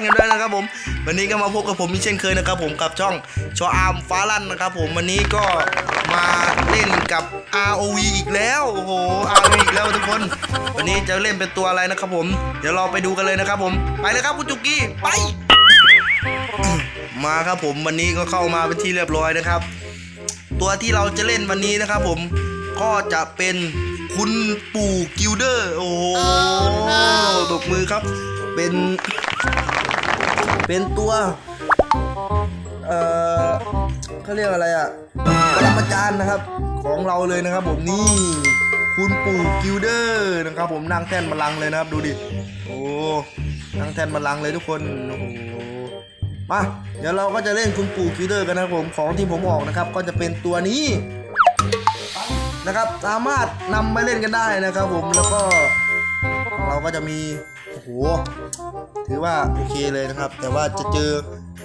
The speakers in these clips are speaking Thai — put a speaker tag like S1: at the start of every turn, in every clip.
S1: นกันด้วยนะครับผม วันนี้ก็มาพบกับผมอีกเช่นเคยนะครับผมกับช่องชออาร์มฟ้าลั่นนะครับผมวันนี้ก็มาเล่นกับ ROV อีกแล้วโอ้โห ROV อีกแล้วทุกคน วันนี้จะเล่นเป็นตัวอะไรนะครับผม เดี๋ยวเราไปดูกันเลยนะครับผมไปเลยครับคุณจุกี้ไป มาครับผมวันนี้ก็เข้ามาเป็นที่เรียบร้อยนะครับ ตัวที่เราจะเล่นวันนี้นะครับผมก็จะเป็นคุณปู่กิลเดอร์ โอ้โหตบมือครับ เป็น เป็นตัว เอ่อเขาเรียกอะไรอะปรมาจารย์นะครับของเราเลยนะครับ ผมนี่ คุณปู่กิลเดอร์นะครับ ผมนั่งแท่นบัลลังก์เลยนะครับ ดูดิโอ้นั่งแท่นบัลลังก์เลยทุกคนโอ้โหมาเดี๋ยวเราก็จะเล่นคุณปู่คิวเดอร์กันนะครับผมของที่ผมออกนะครับ ก็จะเป็นตัวนี้นะครับ สามารถนำไปเล่นกันได้นะครับ ผมแล้วก็ ก็จะมีโอ้โหถือว่าโอเคเลยนะครับ แต่ว่าจะเจอ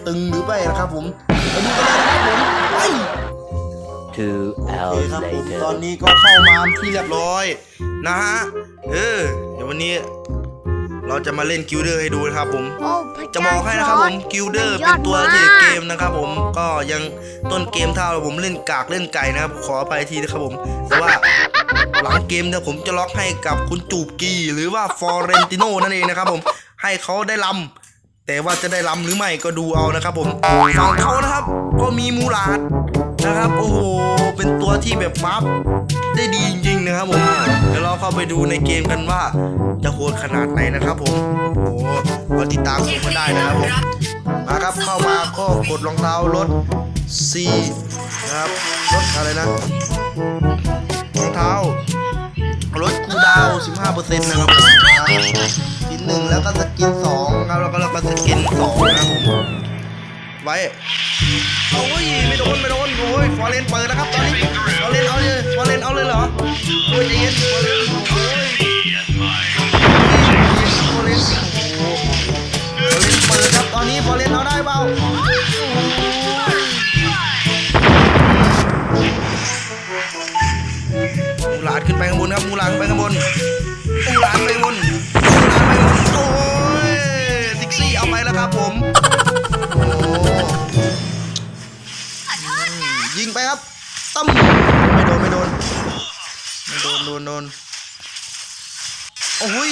S1: ตึงหรือไม่นะครับ ผมไปดูกันเลยนะครับผมไป
S2: Two
S1: โอเค
S2: hours
S1: ครับผม
S2: later.
S1: ตอนนี้ก็เข้ามาที่เรียบร้อยนะฮะเออเดี๋ยววันนี้ เราจะมาเล่นกิลเดอร์ให้ดูนะครับผม
S3: โอ้พระ
S1: จะ
S3: เจ้า
S1: บอกให้นะครับผมกิลเดอร์เป็นตัวที่เกมนะครับผมก็ยังต้นเกมเท่าผมเล่นกากเล่นไก่นะครับขอไปทีนะครับผม แต่ว่า หลังเกมเนี่ยผมจะล็อกให้กับคุณจูบกีหรือว่าฟอเรนติโนนั่นเองนะครับผมให้เขาได้ลำแต่ว่าจะได้ลำหรือไม่ก็ดูเอานะครับผมฝั่งเขานะครับ ก็มีมูลาดนะครับ โอ้โห เป็นตัวที่แบบฟับได้ดีจริงๆนะครับผมเดี๋ยวเราเข้าไปดูในเกมกันว่า จะโหดขนาดไหนนะครับผมโอ้โหก็ติดตามชมกันได้นะครับผมมาครับเข้ามาก็กดรองเท้ารถ C นะครับรถอะไรนะ เทารถคูดาวน์15%นะครับผมชิ้นหนึ่งแล้วก็สกินสองครับแล้วก็แล้วก็สกินสองนะครับผมไว้โอ้ยไม่โดนไม่โดนโอ้ยฟอร์เรนเปิดนะครับตอนนี้ฟอร์เรนเอาเลยฟอร์เรนเอาเลยเหรอโอ้ยใจเย็นฟอร์เรนโอ้ยฟอร์เรนโอ้โหบอลเลนเปิดครับตอนนี้บอลเลนเอาได้เปล่า ขึ้นไปข้างบนครับมูหลาดขึ้นไปข้างบนมูหลาดไปบนมูหลาดไปบนโอ้ยซิกซี่เอาไปแล้วครับผมโอ้อืมยิงไปครับตั้มไม่โดนไม่โดนไม่โดนโดนโดนโอ้ย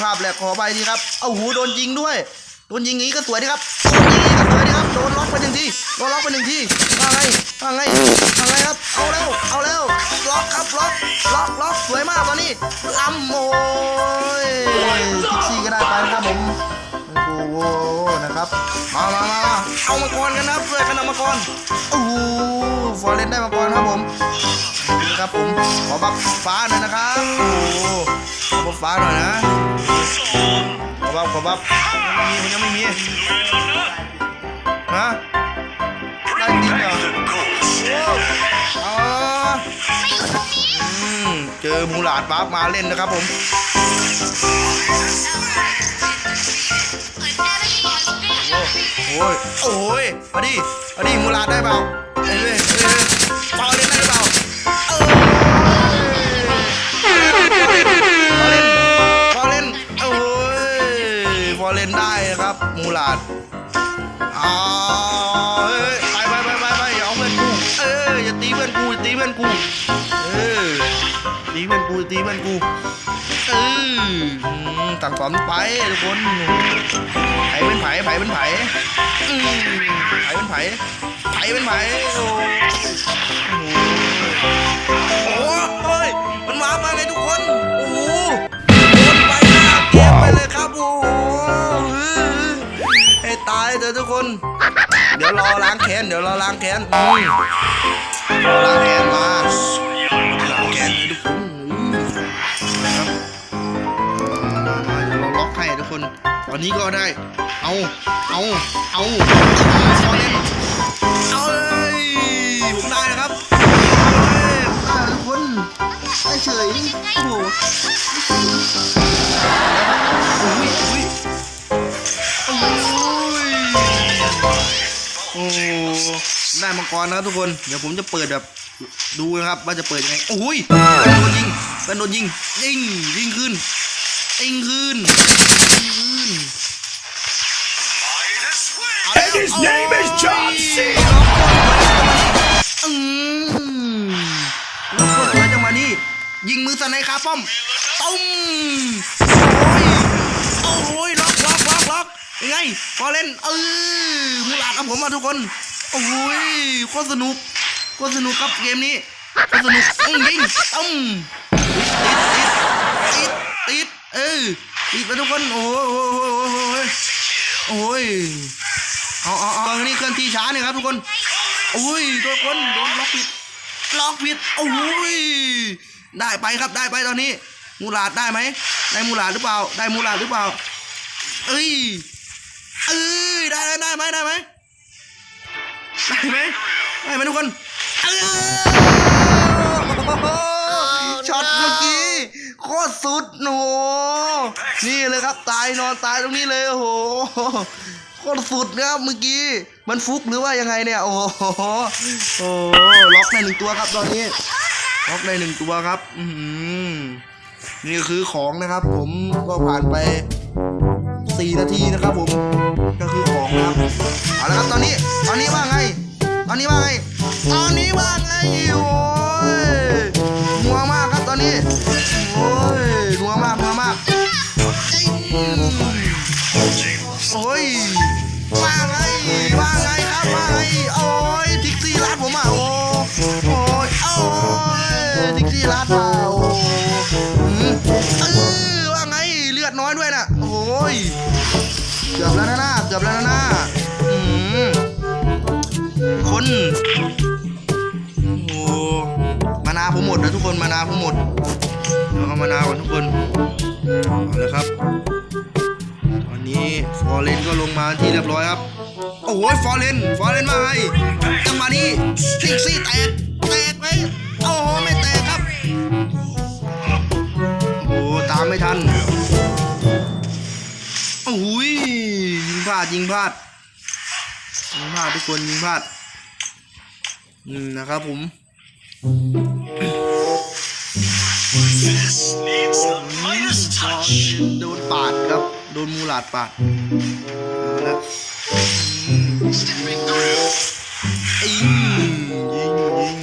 S1: ภาพแหลกขอไปทีครับเอาหูโดนยิงด้วย โดนยิงงี้ก็สวยดีครับโดนยิงงี้ก็สวยดีครับ โดนล็อกไปหนึ่งที โดนล็อกไปหนึ่งทีว่าไงว่าไงว่าไงครับ เอาแล้ว เอาแล้วล็อกครับล็อกล็อกล็อกสวยมากตอนนี้ล้ำโอ้ยซิกซี่ก็ได้ไปนะครับผมโอ้โหนะครับ มามามาเอามังกรกันนะครับเพื่อกันเอามังกรโอ้โหฟอร์เรนได้มังกรครับผมนี่ครับผมขอบัฟฟ้าหน่อยนะครับ โอ้โหขอบัฟฟ้าหน่อยนะ อบัฟขอบัฟยังไม่มีมันยังไม่มีฮะได้จริงเหรอโอ้เอาอืมเจอมูหลาดบัฟมาเล่นนะครับผมโอ้ยโอ้ยเอาดิเอาดิมูลาดได้เปล่า ครับมูลาดเอ้ยไปไปไปไปไปอย่าเอาเพื่อนกู เอออย่าตีเพื่อนกูอย่าตีเพื่อนกู เออตีเพื่อนกูตีเพื่อนกูเอออืมสั่งสอนไปทุกคนไผ่เป็นไผ่ไผ่เป็นไผอืมไผ่เป็นไผ่ไผ่เป็นไผโอ้โห เรอล้างแค้นเดี๋ยวรอล้างแค้นอืมรอล้างแค้นมาล้างแค้นให้ทุกคนนะครับมาเดี๋ยวเราล็อกให้ทุกคน ตอนนี้ก็ได้ เอา เอา เอาซอเล่นเอาเลยผมได้นะครับเอ้ยผมได้ทุกคนได้เฉยโอ้โห โอ้ได้มังกรนะครับทุกคน เดี๋ยวผมจะเปิดแบบดูนะครับ ว่าจะเปิดยังไงโอ้ยเป็นโดนยิงเป็นโดนยิงยิงยิงขึ้นยิงขึ้นยิงขึ้น
S3: His name is John C.
S1: อืมแล้วก็สวยจังหวะนี้ยิงมือสไนคาป้อมตุ้มโอ้ยโอ้ยล็อกล็อกล็อกล็อก ยังไงพอเล่นเออมูลาดเอาผมมาทุกคนโอ้ยโคตรสนุกโคตรสนุกครับเกมนี้โคตรสนุกอืมยิงตุ้มติดติดติดติดเออติดไปทุกคนโอ้โอ้ยโอ้ยโอ้ยเอาเอาเอานี่เคลื่อนที่ช้าเนี่ยครับทุกคนโอ้ยทุกคนโดนล็อกผิดล็อกผิดโอ้ยได้ไปครับได้ไปตอนนี้มูลาดได้ไหมได้มูลาดหรือเปล่า ได้มูลาดหรือเปล่าเอ้ย เอ้ยได้ได้ได้ไหมได้ไหมได้ไหมได้ไหมทุกคนเอ้ยช็อตเมื่อกี้โคตรสุดโหนนี่เลยครับตายนอนตายตรงนี้เลยโอ้โหโคตรสุดนะครับเมื่อกี้มันฟุกหรือว่ายังไงเนี่ยโอ้โหโอ้ล็อกในหนึ่งตัวครับตอนนี้ล็อกในหนึ่งตัวครับ อืนี่คือของนะครับ ผมก็ผ่านไป สี่นาทีนะครับผมก็คือขอ มานาผมหมดนะทุกคนมานาผมหมดเดี๋ยวเอามานาก่อนทุกคนเอาละครับ ตอนนี้ฟอร์เรนก็ลงมาที่เรียบร้อยครับ โอ้โหฟอร์เรนฟอร์เรนมาไงจังหวะนี้ทิกซี่แตกแตกไหมโอ้โหไม่แตกครับโอ้โหตามไม่ทันโอ้ยยิงพลาดยิงพลาดยิงพลาดทุกคนยิงพลาดอืมนะครับผม โดนมูหลาดปาดเอาละยิงยิงยิง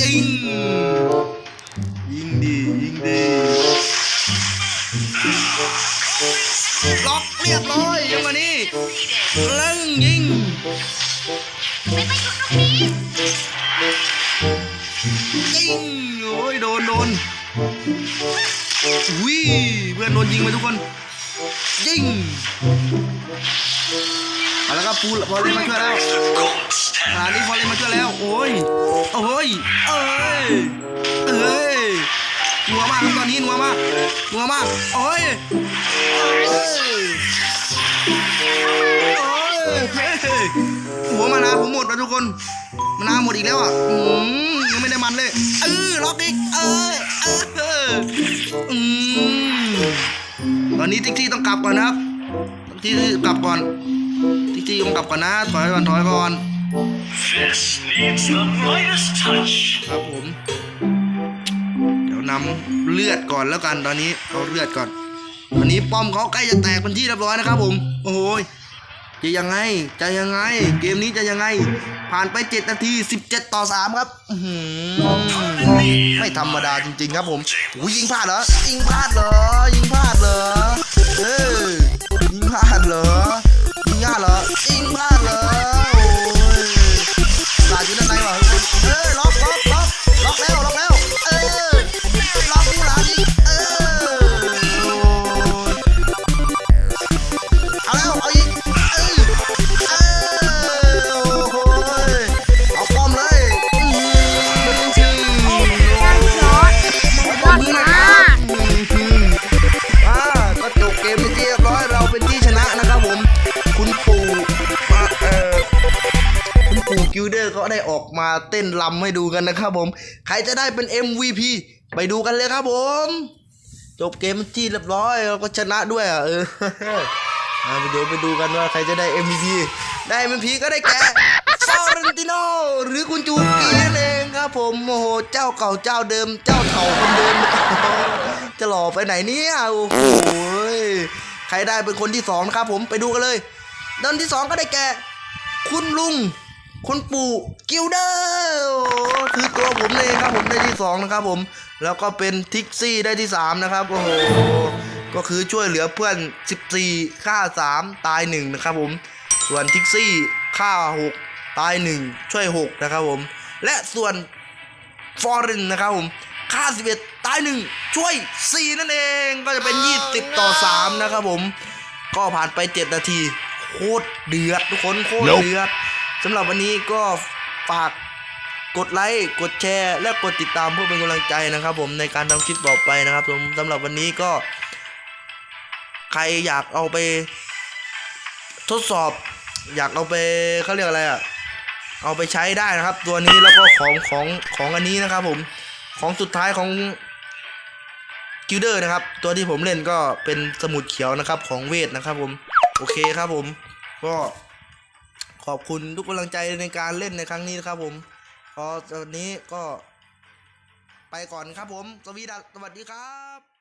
S1: ยิงยิงดียิงดีล็อกเรียบร้อยยังมานี่เล่งยิงยิงโอ้ยโดนโดนวิเพื่อนโดนยิงไปทุกคน ยิงเอาแล้วครับฟูพอเล่นมาช่วยแล้ว
S3: The gold standard.
S1: อ่านี่พอเล่นมาช่วยแล้ว โอ้ยโอ้ยเอ้ยเอ้ยนัวมากครับตอนนี้นัวมากนัวมากโอ้ยโอ้ยโอ้ยหัวมานาผมหมดแล้วทุกคนมานาหมดอีกแล้วอะอืมยังไม่ได้มันเลยเออล็อกอีกเออ ตอนนี้ติ๊กที่ต้องกลับก่อนนะครับติ๊กที่กลับก่อนติ๊กที่ต้องกลับก่อนนะถอยก่อนถอยก่อน
S3: This needs the lightest touch.
S1: ครับผม เดี๋ยวนำเลือดก่อนแล้วกันตอนนี้เอาเลือดก่อนตอนนี้ป้อมเขาใกล้จะแตกเป็นที่เรียบร้อยนะครับ ผม โอ้โหยจะยังไง จะยังไง เกมนี้จะยังไง ผ่านไป 7 นาที 17 ต่อ 3 ครับ อื้ อไม่ธรรมดาจริงๆครับผมโอ้ยยิงพลาดเหรอ ยิงพลาดเหรอ ยิงพลาดเหรอ เออยิงพลาดเหรอ ยิงพลาดเหรอยิงพ อ
S4: ร์ก็
S1: ได้ออกมาเต้นรำให้ดูกันนะครับผม ใครจะได้เป็น MVP ไปดูกันเลยครับผม จบเกมที่เรียบร้อยเราก็ชนะด้วยอะเออเดี๋ยวไปดูกันว่าใครจะได้ MVP ได้ MVP ก็ได้แก่ฟอเรนติโนหรือคุณจูกีนั่นเองครับผมโอ้โหเจ้าเก่าเจ้าเดิม เจ้าเถ่าคนเดิม จะหล่อไปไหนเนี่ยโอ้โหใครได้เป็นคนที่สองนะครับผมไปดูกันเลยดินที่สองก็ได้แก่ คุณลุง คุณปู่กิลเดอร์คือตัวผมเองครับผมได้ที่สองนะครับผม แล้วก็เป็นทิกซี่ได้ที่สามนะครับโอ้โหก็คือช่วยเหลือเพื่อน 14ฆ่า3 ตาย1นะครับผม ส่วนทิกซี่ฆ่า 6 ตาย 1 ช่วย 6 นะครับผม และส่วนฟอร์เรนนะครับผมฆ่า 11 ตาย 1 ช่วย 4 นั่นเองก็จะเป็น 20 ต่อ 3 นะครับผม ก็ผ่านไป 7 นาที โคตรเดือดทุกคนโคตรเดือด สำหรับวันนี้ก็ฝากกดไลค์ กดแชร์ และกดติดตามเพื่อเป็นกำลังใจนะครับ ผมในการทำคลิปต่อไปนะครับผมสำหรับวันนี้ก็ ใครอยากเอาไป ทดสอบ อยากเอาไปเขาเรียกอะไรอะเอาไปใช้ได้นะครับ ตัวนี้แล้วก็ของของของอันนี้นะครับ ผมของสุดท้ายของกิลเดอร์นะครับ ตัวที่ผมเล่นก็เป็นสมุดเขียวนะครับ ของเวทนะครับ ผม โอเคครับผม ก็ ขอบคุณทุกกำลังใจในการเล่นในครั้งนี้นะครับผมพอตอนนี้ก็ไปก่อนครับผม สวีดัสสวัสดีครับ